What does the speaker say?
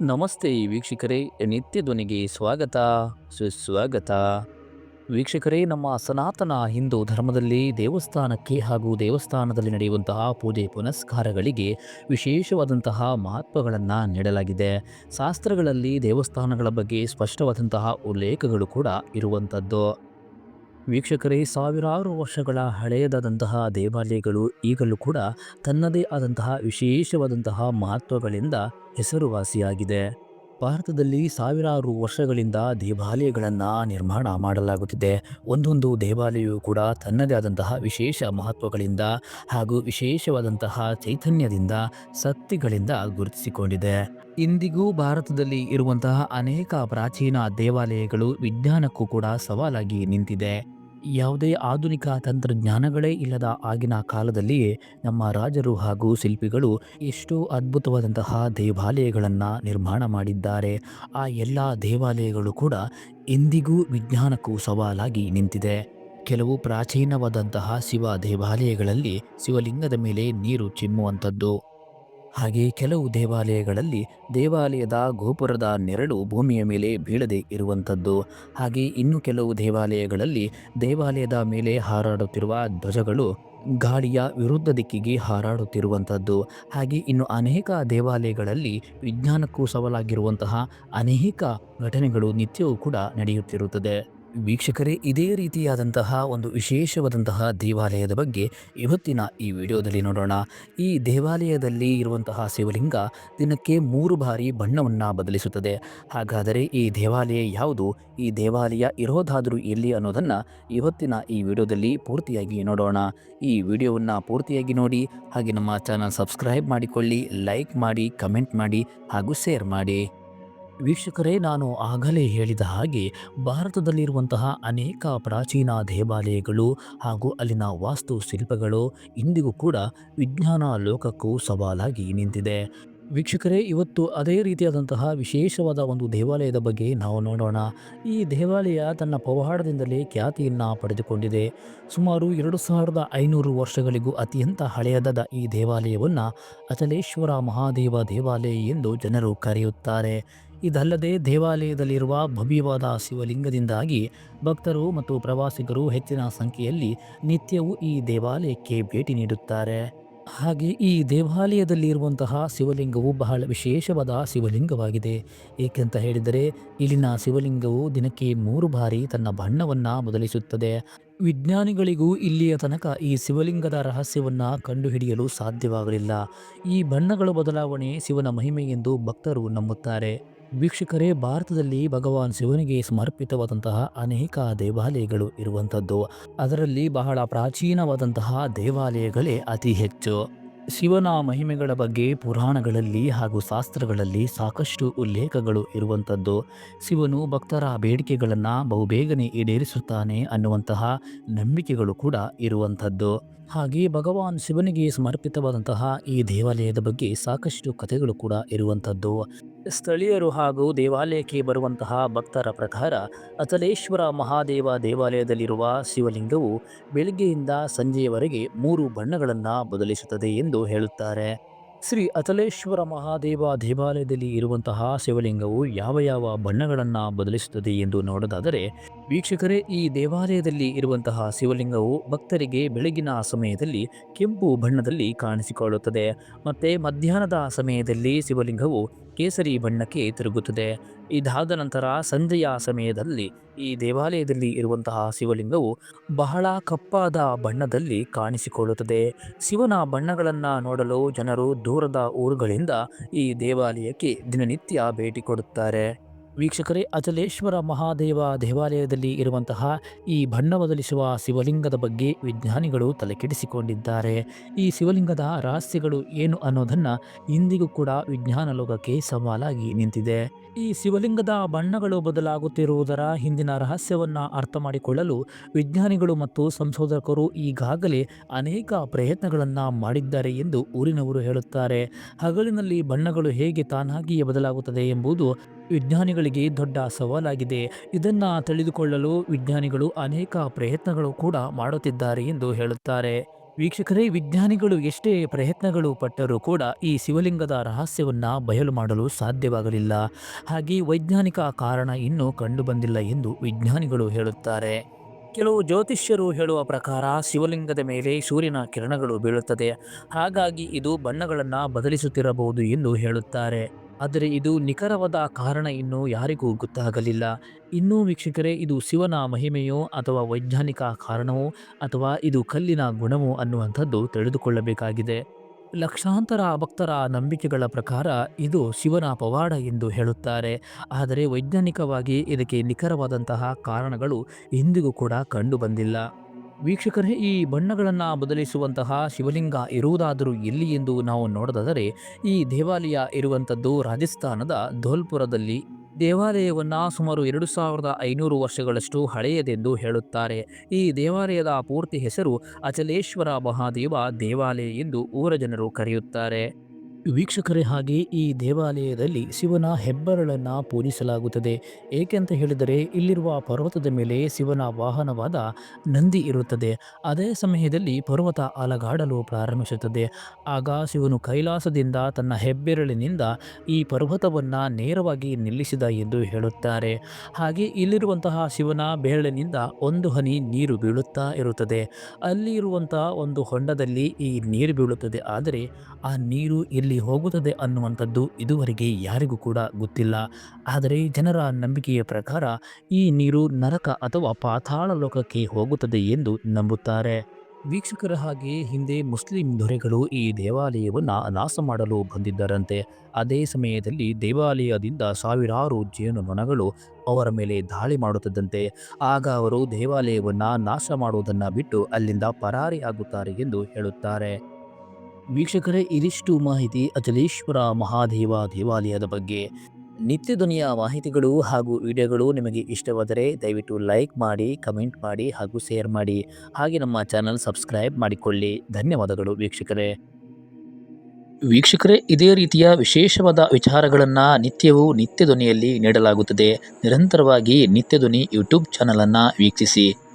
ನಮಸ್ತೆ ವೀಕ್ಷಕರೇ, ನಿತ್ಯ ಧ್ವನಿಗೆ ಸ್ವಾಗತ, ಸುಸ್ವಾಗತ. ವೀಕ್ಷಕರೇ, ನಮ್ಮ ಸನಾತನ ಹಿಂದೂ ಧರ್ಮದಲ್ಲಿ ದೇವಸ್ಥಾನಕ್ಕೆ ಹಾಗೂ ದೇವಸ್ಥಾನದಲ್ಲಿ ನಡೆಯುವಂತಹ ಪೂಜೆ ಪುನಸ್ಕಾರಗಳಿಗೆ ವಿಶೇಷವಾದಂತಹ ಮಹತ್ವಗಳನ್ನು ನೀಡಲಾಗಿದೆ. ಶಾಸ್ತ್ರಗಳಲ್ಲಿ ದೇವಸ್ಥಾನಗಳ ಬಗ್ಗೆ ಸ್ಪಷ್ಟವಾದಂತಹ ಉಲ್ಲೇಖಗಳು ಕೂಡ ಇರುವಂಥದ್ದು ವೀಕ್ಷಕರೇ, ಸಾವಿರಾರು ವರ್ಷಗಳ ಹಳೆಯದಾದಂತಹ ದೇವಾಲಯಗಳು ಈಗಲೂ ಕೂಡ ತನ್ನದೇ ಆದಂತಹ ವಿಶೇಷವಾದಂತಹ ಮಹತ್ವಗಳಿಂದ ಹೆಸರುವಾಸಿಯಾಗಿದೆ. ಭಾರತದಲ್ಲಿ ಸಾವಿರಾರು ವರ್ಷಗಳಿಂದ ದೇವಾಲಯಗಳನ್ನು ನಿರ್ಮಾಣ ಮಾಡಲಾಗುತ್ತಿದೆ. ಒಂದೊಂದು ದೇವಾಲಯವು ಕೂಡ ತನ್ನದೇ ಆದಂತಹ ವಿಶೇಷ ಮಹತ್ವಗಳಿಂದ ಹಾಗೂ ವಿಶೇಷವಾದಂತಹ ಚೈತನ್ಯದಿಂದ ಶಕ್ತಿಗಳಿಂದ ಗುರುತಿಸಿಕೊಂಡಿದೆ. ಇಂದಿಗೂ ಭಾರತದಲ್ಲಿ ಇರುವಂತಹ ಅನೇಕ ಪ್ರಾಚೀನ ದೇವಾಲಯಗಳು ವಿಜ್ಞಾನಕ್ಕೂ ಕೂಡ ಸವಾಲಾಗಿ ನಿಂತಿದೆ. ಯಾವುದೇ ಆಧುನಿಕ ತಂತ್ರಜ್ಞಾನಗಳೇ ಇಲ್ಲದ ಆಗಿನ ಕಾಲದಲ್ಲಿಯೇ ನಮ್ಮ ರಾಜರು ಹಾಗೂ ಶಿಲ್ಪಿಗಳು ಎಷ್ಟೋ ಅದ್ಭುತವಾದಂತಹ ದೇವಾಲಯಗಳನ್ನು ನಿರ್ಮಾಣ ಮಾಡಿದ್ದಾರೆ. ಆ ಎಲ್ಲ ದೇವಾಲಯಗಳು ಕೂಡ ಇಂದಿಗೂ ವಿಜ್ಞಾನಕ್ಕೂ ಸವಾಲಾಗಿ ನಿಂತಿದೆ. ಕೆಲವು ಪ್ರಾಚೀನವಾದಂತಹ ಶಿವ ದೇವಾಲಯಗಳಲ್ಲಿ ಶಿವಲಿಂಗದ ಮೇಲೆ ನೀರು ಚಿಮ್ಮುವಂಥದ್ದು. ಹಾಗೆ ಕೆಲವು ದೇವಾಲಯಗಳಲ್ಲಿ ದೇವಾಲಯದ ಗೋಪುರದ ನೆರಳು ಭೂಮಿಯ ಮೇಲೆ ಬೀಳದೆ ಇರುವಂಥದ್ದು. ಹಾಗೆ ಇನ್ನು ಕೆಲವು ದೇವಾಲಯಗಳಲ್ಲಿ ದೇವಾಲಯದ ಮೇಲೆ ಹಾರಾಡುತ್ತಿರುವ ಧ್ವಜಗಳು ಗಾಳಿಯ ವಿರುದ್ಧ ದಿಕ್ಕಿಗೆ ಹಾರಾಡುತ್ತಿರುವಂಥದ್ದು. ಹಾಗೆ ಇನ್ನು ಅನೇಕ ದೇವಾಲಯಗಳಲ್ಲಿ ವಿಜ್ಞಾನಕ್ಕೂ ಸವಾಲಾಗಿರುವಂತಹ ಅನೇಕ ಘಟನೆಗಳು ನಿತ್ಯವೂ ಕೂಡ ನಡೆಯುತ್ತಿರುತ್ತದೆ. ವೀಕ್ಷಕರೇ, ಇದೇ ರೀತಿಯಾದಂತಹ ಒಂದು ವಿಶೇಷವಾದಂತಹ ದೇವಾಲಯದ ಬಗ್ಗೆ ಇವತ್ತಿನ ಈ ವಿಡಿಯೋದಲ್ಲಿ ನೋಡೋಣ. ಈ ದೇವಾಲಯದಲ್ಲಿ ಇರುವಂತಹ ಶಿವಲಿಂಗ ದಿನಕ್ಕೆ ಮೂರು ಬಾರಿ ಬಣ್ಣವನ್ನು ಬದಲಿಸುತ್ತದೆ. ಹಾಗಾದರೆ ಈ ದೇವಾಲಯ ಯಾವುದು? ಈ ದೇವಾಲಯ ಇರೋದಾದರೂ ಎಲ್ಲಿ ಅನ್ನೋದನ್ನು ಇವತ್ತಿನ ಈ ವಿಡಿಯೋದಲ್ಲಿ ಪೂರ್ತಿಯಾಗಿ ನೋಡೋಣ. ಈ ವಿಡಿಯೋವನ್ನು ಪೂರ್ತಿಯಾಗಿ ನೋಡಿ, ಹಾಗೆ ನಮ್ಮ ಚಾನಲ್ ಸಬ್ಸ್ಕ್ರೈಬ್ ಮಾಡಿಕೊಳ್ಳಿ, ಲೈಕ್ ಮಾಡಿ, ಕಮೆಂಟ್ ಮಾಡಿ, ಹಾಗೂ ಶೇರ್ ಮಾಡಿ. ವೀಕ್ಷಕರೇ, ನಾನು ಆಗಲೇ ಹೇಳಿದ ಹಾಗೆ ಭಾರತದಲ್ಲಿರುವಂತಹ ಅನೇಕ ಪ್ರಾಚೀನ ದೇವಾಲಯಗಳು ಹಾಗೂ ಅಲ್ಲಿನ ವಾಸ್ತುಶಿಲ್ಪಗಳು ಇಂದಿಗೂ ಕೂಡ ವಿಜ್ಞಾನ ಲೋಕಕ್ಕೂ ಸವಾಲಾಗಿ ನಿಂತಿದೆ. ವೀಕ್ಷಕರೇ, ಇವತ್ತು ಅದೇ ರೀತಿಯಾದಂತಹ ವಿಶೇಷವಾದ ಒಂದು ದೇವಾಲಯದ ಬಗ್ಗೆ ನಾವು ನೋಡೋಣ. ಈ ದೇವಾಲಯ ತನ್ನ ಪವಾಡದಿಂದಲೇ ಖ್ಯಾತಿಯನ್ನು ಪಡೆದುಕೊಂಡಿದೆ. ಸುಮಾರು ಎರಡು ಸಾವಿರದ ಐನೂರು ವರ್ಷಗಳಿಗೂ ಅತ್ಯಂತ ಹಳೆಯದಾದ ಈ ದೇವಾಲಯವನ್ನು ಅಚಲೇಶ್ವರ ಮಹಾದೇವ ದೇವಾಲಯ ಎಂದು ಜನರು ಕರೆಯುತ್ತಾರೆ. ಇದಲ್ಲದೆ ದೇವಾಲಯದಲ್ಲಿರುವ ಭವ್ಯವಾದ ಶಿವಲಿಂಗದಿಂದಾಗಿ ಭಕ್ತರು ಮತ್ತು ಪ್ರವಾಸಿಗರು ಹೆಚ್ಚಿನ ಸಂಖ್ಯೆಯಲ್ಲಿ ನಿತ್ಯವೂ ಈ ದೇವಾಲಯಕ್ಕೆ ಭೇಟಿ ನೀಡುತ್ತಾರೆ. ಹಾಗೆ ಈ ದೇವಾಲಯದಲ್ಲಿರುವಂತಹ ಶಿವಲಿಂಗವು ಬಹಳ ವಿಶೇಷವಾದ ಶಿವಲಿಂಗವಾಗಿದೆ. ಏಕೆಂತ ಹೇಳಿದರೆ, ಇಲ್ಲಿನ ಶಿವಲಿಂಗವು ದಿನಕ್ಕೆ ಮೂರು ಬಾರಿ ತನ್ನ ಬಣ್ಣವನ್ನು ಬದಲಿಸುತ್ತದೆ. ವಿಜ್ಞಾನಿಗಳಿಗೂ ಇಲ್ಲಿಯ ತನಕ ಈ ಶಿವಲಿಂಗದ ರಹಸ್ಯವನ್ನು ಕಂಡುಹಿಡಿಯಲು ಸಾಧ್ಯವಾಗಲಿಲ್ಲ. ಈ ಬಣ್ಣಗಳ ಬದಲಾವಣೆ ಶಿವನ ಮಹಿಮೆ ಎಂದು ಭಕ್ತರು ನಂಬುತ್ತಾರೆ. ವೀಕ್ಷಕರೇ, ಭಾರತದಲ್ಲಿ ಭಗವಾನ್ ಶಿವನಿಗೆ ಸಮರ್ಪಿತವಾದಂತಹ ಅನೇಕ ದೇವಾಲಯಗಳು ಇರುವಂಥದ್ದು. ಅದರಲ್ಲಿ ಬಹಳ ಪ್ರಾಚೀನವಾದಂತಹ ದೇವಾಲಯಗಳೇ ಅತಿ ಹೆಚ್ಚು. ಶಿವನ ಮಹಿಮೆಗಳ ಬಗ್ಗೆ ಪುರಾಣಗಳಲ್ಲಿ ಹಾಗೂ ಶಾಸ್ತ್ರಗಳಲ್ಲಿ ಸಾಕಷ್ಟು ಉಲ್ಲೇಖಗಳು ಇರುವಂಥದ್ದು. ಶಿವನು ಭಕ್ತರ ಬೇಡಿಕೆಗಳನ್ನು ಬಹುಬೇಗನೆ ಈಡೇರಿಸುತ್ತಾನೆ ಅನ್ನುವಂತಹ ನಂಬಿಕೆಗಳು ಕೂಡ ಇರುವಂಥದ್ದು. ಹಾಗೆ ಭಗವಾನ್ ಶಿವನಿಗೆ ಸಮರ್ಪಿತವಾದಂತಹ ಈ ದೇವಾಲಯದ ಬಗ್ಗೆ ಸಾಕಷ್ಟು ಕಥೆಗಳು ಕೂಡ ಇರುವಂಥದ್ದು. ಸ್ಥಳೀಯರು ಹಾಗೂ ದೇವಾಲಯಕ್ಕೆ ಬರುವಂತಹ ಭಕ್ತರ ಪ್ರಕಾರ ಅಚಲೇಶ್ವರ ಮಹಾದೇವ ದೇವಾಲಯದಲ್ಲಿರುವ ಶಿವಲಿಂಗವು ಬೆಳಗ್ಗೆಯಿಂದ ಸಂಜೆಯವರೆಗೆ ಮೂರು ಬಣ್ಣಗಳನ್ನು ಬದಲಿಸುತ್ತದೆ ಎಂದು ಹೇಳುತ್ತಾರೆ. ಶ್ರೀ ಅಚಲೇಶ್ವರ ಮಹಾದೇವ ದೇವಾಲಯದಲ್ಲಿ ಇರುವಂತಹ ಶಿವಲಿಂಗವು ಯಾವ ಯಾವ ಬಣ್ಣಗಳನ್ನು ಬದಲಿಸುತ್ತದೆ ಎಂದು ನೋಡೋದಾದರೆ, ವೀಕ್ಷಕರೇ, ಈ ದೇವಾಲಯದಲ್ಲಿ ಇರುವಂತಹ ಶಿವಲಿಂಗವು ಭಕ್ತರಿಗೆ ಬೆಳಗಿನ ಸಮಯದಲ್ಲಿ ಕೆಂಪು ಬಣ್ಣದಲ್ಲಿ ಕಾಣಿಸಿಕೊಳ್ಳುತ್ತದೆ. ಮತ್ತು ಮಧ್ಯಾಹ್ನದ ಸಮಯದಲ್ಲಿ ಶಿವಲಿಂಗವು ಕೇಸರಿ ಬಣ್ಣಕ್ಕೆ ತಿರುಗುತ್ತದೆ. ಇದಾದ ನಂತರ ಸಂಜೆಯ ಸಮಯದಲ್ಲಿ ಈ ದೇವಾಲಯದಲ್ಲಿ ಇರುವಂತಹ ಶಿವಲಿಂಗವು ಬಹಳ ಕಪ್ಪಾದ ಬಣ್ಣದಲ್ಲಿ ಕಾಣಿಸಿಕೊಳ್ಳುತ್ತದೆ. ಶಿವನ ಬಣ್ಣಗಳನ್ನು ನೋಡಲು ಜನರು ದೂರದ ಊರುಗಳಿಂದ ಈ ದೇವಾಲಯಕ್ಕೆ ದಿನನಿತ್ಯ ಭೇಟಿ ಕೊಡುತ್ತಾರೆ. ವೀಕ್ಷಕರೇ, ಅಚಲೇಶ್ವರ ಮಹಾದೇವ ದೇವಾಲಯದಲ್ಲಿ ಇರುವಂತಹ ಈ ಬಣ್ಣ ಬದಲಿಸುವ ಶಿವಲಿಂಗದ ಬಗ್ಗೆ ವಿಜ್ಞಾನಿಗಳು ತಲೆಕೆಡಿಸಿಕೊಂಡಿದ್ದಾರೆ. ಈ ಶಿವಲಿಂಗದ ರಹಸ್ಯಗಳು ಏನು ಅನ್ನೋದನ್ನು ಇಂದಿಗೂ ಕೂಡ ವಿಜ್ಞಾನ ಲೋಕಕ್ಕೆ ಸವಾಲಾಗಿ ನಿಂತಿದೆ. ಈ ಶಿವಲಿಂಗದ ಬಣ್ಣಗಳು ಬದಲಾಗುತ್ತಿರುವುದರ ಹಿಂದಿನ ರಹಸ್ಯವನ್ನು ಅರ್ಥ ಮಾಡಿಕೊಳ್ಳಲು ವಿಜ್ಞಾನಿಗಳು ಮತ್ತು ಸಂಶೋಧಕರು ಈಗಾಗಲೇ ಅನೇಕ ಪ್ರಯತ್ನಗಳನ್ನು ಮಾಡಿದ್ದಾರೆ ಎಂದು ಊರಿನವರು ಹೇಳುತ್ತಾರೆ. ಹಗಲಿನಲ್ಲಿ ಬಣ್ಣಗಳು ಹೇಗೆ ತಾನಾಗಿಯೇ ಬದಲಾಗುತ್ತದೆ ಎಂಬುದು ವಿಜ್ಞಾನಿಗಳಿಗೆ ದೊಡ್ಡ ಸವಾಲಾಗಿದೆ. ಇದನ್ನು ತಿಳಿದುಕೊಳ್ಳಲು ವಿಜ್ಞಾನಿಗಳು ಅನೇಕ ಪ್ರಯತ್ನಗಳು ಕೂಡ ಮಾಡುತ್ತಿದ್ದಾರೆ ಎಂದು ಹೇಳುತ್ತಾರೆ. ವೀಕ್ಷಕರೇ, ವಿಜ್ಞಾನಿಗಳು ಎಷ್ಟೇ ಪ್ರಯತ್ನಗಳು ಪಟ್ಟರೂ ಕೂಡ ಈ ಶಿವಲಿಂಗದ ರಹಸ್ಯವನ್ನು ಬಯಲು ಮಾಡಲು ಸಾಧ್ಯವಾಗಲಿಲ್ಲ. ಹಾಗೆ ವೈಜ್ಞಾನಿಕ ಕಾರಣ ಇನ್ನೂ ಕಂಡುಬಂದಿಲ್ಲ ಎಂದು ವಿಜ್ಞಾನಿಗಳು ಹೇಳುತ್ತಾರೆ. ಕೆಲವು ಜ್ಯೋತಿಷ್ಯರು ಹೇಳುವ ಪ್ರಕಾರ ಶಿವಲಿಂಗದ ಮೇಲೆ ಸೂರ್ಯನ ಕಿರಣಗಳು ಬೀಳುತ್ತದೆ. ಹಾಗಾಗಿ ಇದು ಬಣ್ಣಗಳನ್ನು ಬದಲಿಸುತ್ತಿರಬಹುದು ಎಂದು ಹೇಳುತ್ತಾರೆ. ಆದರೆ ಇದು ನಿಖರವಾದ ಕಾರಣ ಇನ್ನೂ ಯಾರಿಗೂ ಗೊತ್ತಾಗಲಿಲ್ಲ ಇನ್ನೂ ವೀಕ್ಷಕರೇ, ಇದು ಶಿವನ ಮಹಿಮೆಯೋ ಅಥವಾ ವೈಜ್ಞಾನಿಕ ಕಾರಣವೋ ಅಥವಾ ಇದು ಕಲ್ಲಿನ ಗುಣವೋ ಅನ್ನುವಂಥದ್ದು ತಿಳಿದುಕೊಳ್ಳಬೇಕಾಗಿದೆ. ಲಕ್ಷಾಂತರ ಭಕ್ತರ ನಂಬಿಕೆಗಳ ಪ್ರಕಾರ ಇದು ಶಿವನ ಪವಾಡ ಎಂದು ಹೇಳುತ್ತಾರೆ. ಆದರೆ ವೈಜ್ಞಾನಿಕವಾಗಿ ಇದಕ್ಕೆ ನಿಖರವಾದಂತಹ ಕಾರಣಗಳು ಇಂದಿಗೂ ಕೂಡ ಕಂಡುಬಂದಿಲ್ಲ ವೀಕ್ಷಕರೇ, ಈ ಬಣ್ಣಗಳನ್ನು ಬದಲಿಸುವಂತಹ ಶಿವಲಿಂಗ ಇರುವುದಾದರೂ ಎಲ್ಲಿ ಎಂದು ನಾವು ನೋಡೋದಾದರೆ ಈ ದೇವಾಲಯ ಇರುವಂಥದ್ದು ರಾಜಸ್ಥಾನದ ಧೋಲ್ಪುರದಲ್ಲಿ. ದೇವಾಲಯವನ್ನು ಸುಮಾರು ಎರಡು ಸಾವಿರದ ಐನೂರು ವರ್ಷಗಳಷ್ಟು ಹಳೆಯದೆಂದು ಹೇಳುತ್ತಾರೆ. ಈ ದೇವಾಲಯದ ಪೂರ್ತಿ ಹೆಸರು ಅಚಲೇಶ್ವರ ಮಹಾದೇವ ದೇವಾಲಯ ಎಂದು ಊರ ಜನರು ಕರೆಯುತ್ತಾರೆ. ವೀಕ್ಷಕರೇ ಹಾಗೆ ಈ ದೇವಾಲಯದಲ್ಲಿ ಶಿವನ ಹೆಬ್ಬರಳನ್ನು ಪೂಜಿಸಲಾಗುತ್ತದೆ. ಏಕೆಂತ ಹೇಳಿದರೆ ಇಲ್ಲಿರುವ ಪರ್ವತದ ಮೇಲೆ ಶಿವನ ವಾಹನವಾದ ನಂದಿ ಇರುತ್ತದೆ. ಅದೇ ಸಮಯದಲ್ಲಿ ಪರ್ವತ ಅಲಗಾಡಲು ಪ್ರಾರಂಭಿಸುತ್ತದೆ. ಆಗ ಶಿವನು ಕೈಲಾಸದಿಂದ ತನ್ನ ಹೆಬ್ಬೆರಳಿನಿಂದ ಈ ಪರ್ವತವನ್ನು ನೇರವಾಗಿ ನಿಲ್ಲಿಸಿದ ಎಂದು ಹೇಳುತ್ತಾರೆ. ಹಾಗೆ ಇಲ್ಲಿರುವಂತಹ ಶಿವನ ಬೆರಳಿನಿಂದ ಒಂದು ಹನಿ ನೀರು ಬೀಳುತ್ತಾ ಇರುತ್ತದೆ. ಅಲ್ಲಿ ಇರುವಂತಹ ಒಂದು ಹೊಂಡದಲ್ಲಿ ಈ ನೀರು ಬೀಳುತ್ತದೆ. ಆದರೆ ಆ ನೀರು ಎಲ್ಲಿ ಹೋಗುತ್ತದೆ ಅನ್ನುವಂಥದ್ದು ಇದುವರೆಗೆ ಯಾರಿಗೂ ಕೂಡ ಗೊತ್ತಿಲ್ಲ. ಆದರೆ ಜನರ ನಂಬಿಕೆಯ ಪ್ರಕಾರ ಈ ನೀರು ನರಕ ಅಥವಾ ಪಾತಾಳ ಲೋಕಕ್ಕೆ ಹೋಗುತ್ತದೆ ಎಂದು ನಂಬುತ್ತಾರೆ. ವೀಕ್ಷಕರ ಹಾಗೆ ಹಿಂದೆ ಮುಸ್ಲಿಂ ದೊರೆಗಳು ಈ ದೇವಾಲಯವನ್ನು ನಾಶ ಮಾಡಲು ಬಂದಿದ್ದರಂತೆ. ಅದೇ ಸಮಯದಲ್ಲಿ ದೇವಾಲಯದಿಂದ ಸಾವಿರಾರು ಜೇನುನೊಣಗಳು ಅವರ ಮೇಲೆ ದಾಳಿ ಮಾಡುತ್ತಿದ್ದಂತೆ ಆಗ ಅವರು ದೇವಾಲಯವನ್ನು ನಾಶ ಮಾಡುವುದನ್ನು ಬಿಟ್ಟು ಅಲ್ಲಿಂದ ಪರಾರಿಯಾಗುತ್ತಾರೆ ಎಂದು ಹೇಳುತ್ತಾರೆ. ವೀಕ್ಷಕರೇ, ಇದಿಷ್ಟು ಮಾಹಿತಿ ಅಚಲೇಶ್ವರ ಮಹಾದೇವ ದೇವಾಲಯದ ಬಗ್ಗೆ. ನಿತ್ಯ ಧ್ವನಿಯ ಮಾಹಿತಿಗಳು ಹಾಗೂ ವಿಡಿಯೋಗಳು ನಿಮಗೆ ಇಷ್ಟವಾದರೆ ದಯವಿಟ್ಟು ಲೈಕ್ ಮಾಡಿ, ಕಮೆಂಟ್ ಮಾಡಿ ಹಾಗೂ ಶೇರ್ ಮಾಡಿ. ಹಾಗೆ ನಮ್ಮ ಚಾನಲ್ ಸಬ್ಸ್ಕ್ರೈಬ್ ಮಾಡಿಕೊಳ್ಳಿ. ಧನ್ಯವಾದಗಳು ವೀಕ್ಷಕರೇ. ವೀಕ್ಷಕರೇ, ಇದೇ ರೀತಿಯ ವಿಶೇಷವಾದ ವಿಚಾರಗಳನ್ನು ನಿತ್ಯವೂ ನಿತ್ಯ ಧ್ವನಿಯಲ್ಲಿ ನೀಡಲಾಗುತ್ತದೆ. ನಿರಂತರವಾಗಿ ನಿತ್ಯ ಧ್ವನಿ ಯೂಟ್ಯೂಬ್ ಚಾನಲನ್ನು ವೀಕ್ಷಿಸಿ.